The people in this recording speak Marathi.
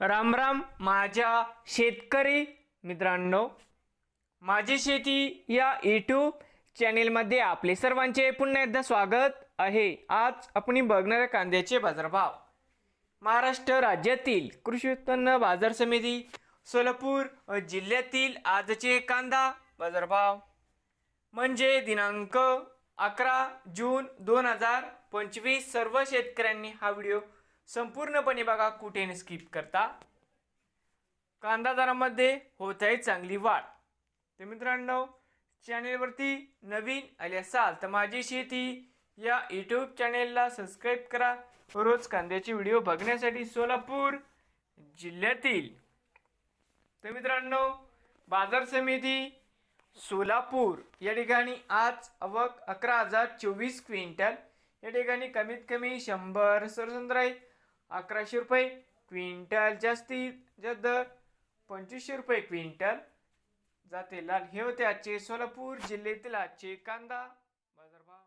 राम राम माझ्या शेतकरी मित्रांनो. माझी शेती या यूट्यूब चॅनेलमध्ये आपले सर्वांचे पुन्हा एकदा स्वागत आहे. आज आपण बघणाऱ्या कांद्याचे बाजारभाव. महाराष्ट्र राज्यातील कृषी उत्पन्न बाजार समिती सोलापूर जिल्ह्यातील आजचे कांदा बाजारभाव. म्हणजे दिनांक अकरा जून दोन हजार पंचवीस सर्व शेतकऱ्यांनी हा व्हिडिओ संपूर्णपणे बघा कुठे स्किप करता. कांदा दरामध्ये होत आहे चांगली वाढ. तर मित्रांनो चॅनेलवरती नवीन आले असाल तर माझी शेती या यूट्यूब चॅनेलला सबस्क्राईब करा. रोज कांद्याचे व्हिडिओ बघण्यासाठी सोलापूर जिल्ह्यातील. तर मित्रांनो बाजार समिती सोलापूर या ठिकाणी आज अवक अकरा हजार चोवीस क्विंटल. या ठिकाणी कमीत कमी शंभर सरसंद्र अकराशे रुपये. क्विंटल जास्तीत जास्त दर पंचवीसशे रुपये क्विंटल. जाते लाल. हे होते आजचे सोलापूर जिल्ह्यातील आजचे कांदा. बाजारभाव.